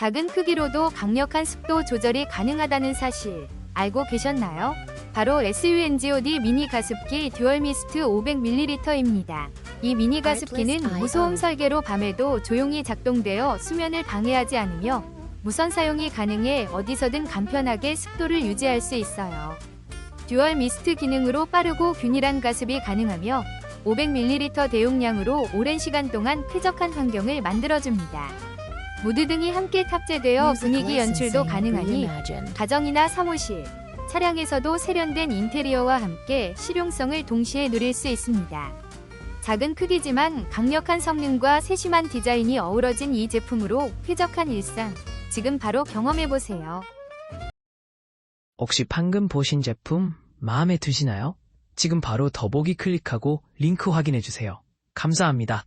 작은 크기로도 강력한 습도 조절이 가능하다는 사실 알고 계셨나요? 바로 SUNGOD 미니 가습기 듀얼 미스트 500ml입니다. 이 미니 가습기는 무소음 설계로 밤에도 조용히 작동되어 수면을 방해하지 않으며 무선 사용이 가능해 어디서든 간편하게 습도를 유지할 수 있어요. 듀얼 미스트 기능으로 빠르고 균일한 가습이 가능하며 500ml 대용량으로 오랜 시간 동안 쾌적한 환경을 만들어줍니다. 무드 등이 함께 탑재되어 분위기 연출도 가능하니 가정이나 사무실, 차량에서도 세련된 인테리어와 함께 실용성을 동시에 누릴 수 있습니다. 작은 크기지만 강력한 성능과 세심한 디자인이 어우러진 이 제품으로 쾌적한 일상, 지금 바로 경험해보세요. 혹시 방금 보신 제품 마음에 드시나요? 지금 바로 더보기 클릭하고 링크 확인해주세요. 감사합니다.